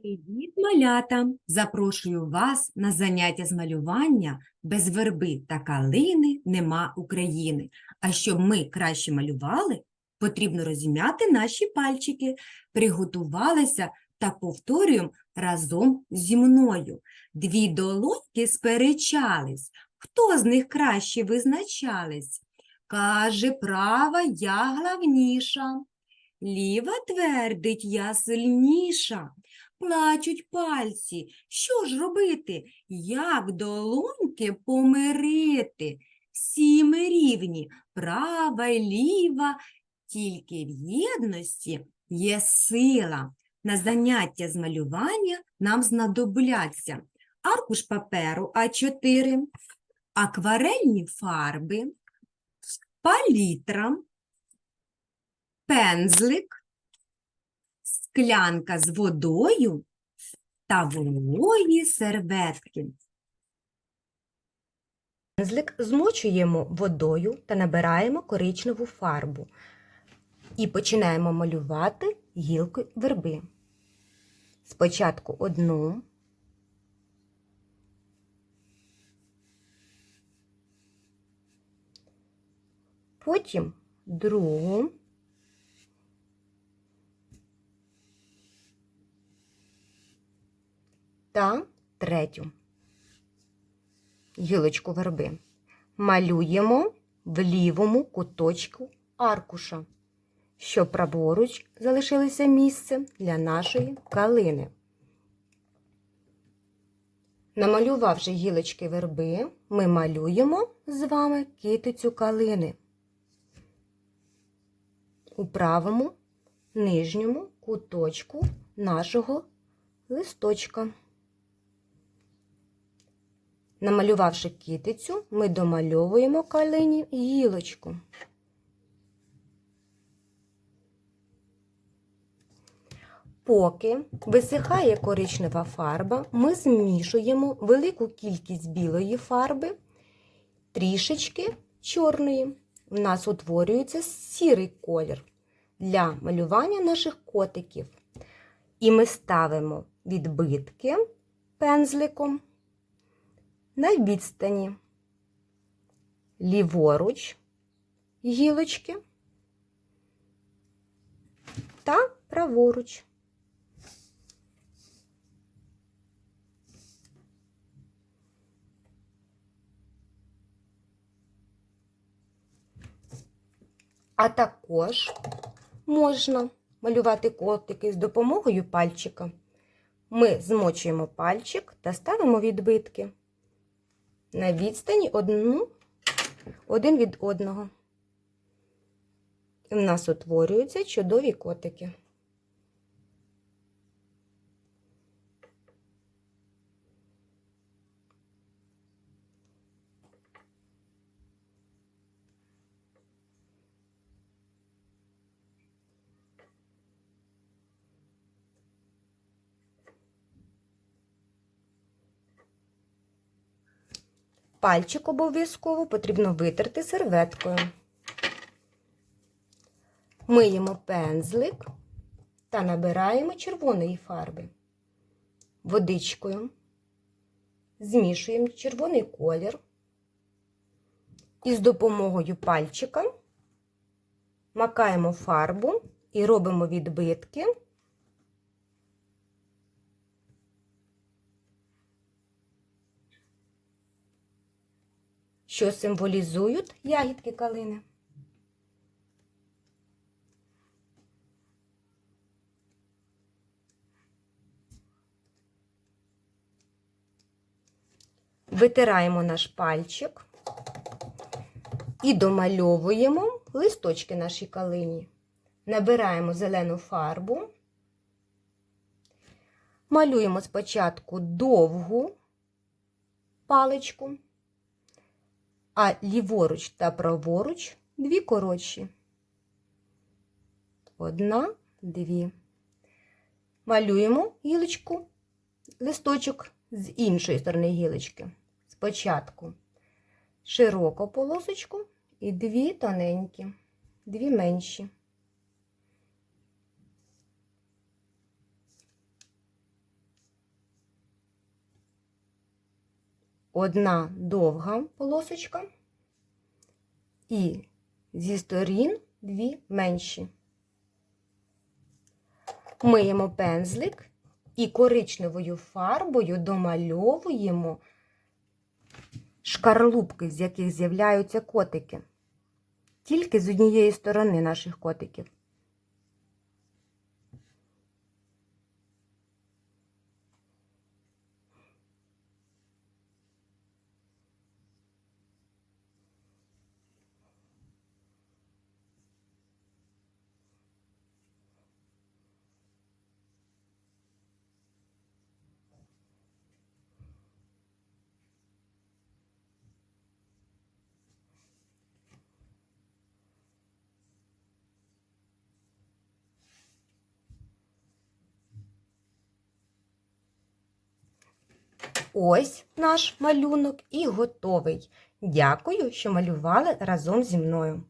Привіт, малята! Запрошую вас на заняття з малювання без верби та калини нема України. А щоб ми краще малювали, потрібно розім'яти наші пальчики, приготувалися та повторюємо разом зі мною. Дві долоньки сперечались. Хто з них краще визначались? Каже, права я главніша. Ліва твердить, я сильніша. Плачуть пальці. Що ж робити? Як долоньки помирити? Всі ми рівні, права й ліва, тільки в єдності є сила. На заняття з малювання нам знадобляться аркуш паперу А4, акварельні фарби, палітра, пензлик, склянка з водою та вологі серветки. Пензлик змочуємо водою та набираємо коричневу фарбу. І починаємо малювати гілки верби. Спочатку одну, потім другу, та третю гілочку верби. Малюємо в лівому куточку аркуша, щоб праворуч залишилося місце для нашої калини. Намалювавши гілочки верби, ми малюємо з вами китицю калини у правому нижньому куточку нашого листочка. Намалювавши китицю, ми домальовуємо калині гілочку. Поки висихає коричнева фарба, ми змішуємо велику кількість білої фарби, трішечки чорної. В нас утворюється сірий колір для малювання наших котиків. І ми ставимо відбитки пензликом на відстані ліворуч гілочки та праворуч. А також можна малювати котики з допомогою пальчика. Ми змочуємо пальчик та ставимо відбитки на відстані одну, один від одного. І в нас утворюються чудові котики. Пальчик обов'язково потрібно витерти серветкою. Миємо пензлик та набираємо червоної фарби. Водичкою змішуємо червоний колір і з допомогою пальчика макаємо фарбу і робимо відбитки що символізують ягідки калини. Витираємо наш пальчик і домальовуємо листочки нашій калині. Набираємо зелену фарбу, малюємо спочатку довгу паличку а ліворуч та праворуч дві коротші. Одна, дві. Малюємо гілочку, листочок з іншої сторони гілочки. Спочатку широку полосочку і дві тоненькі, дві менші. Одна довга полосочка і зі сторін дві менші. Миємо пензлик і коричневою фарбою домальовуємо шкарлупки, з яких з'являються котики. Тільки з однієї сторони наших котиків. Ось наш малюнок і готовий. Дякую, що малювали разом зі мною.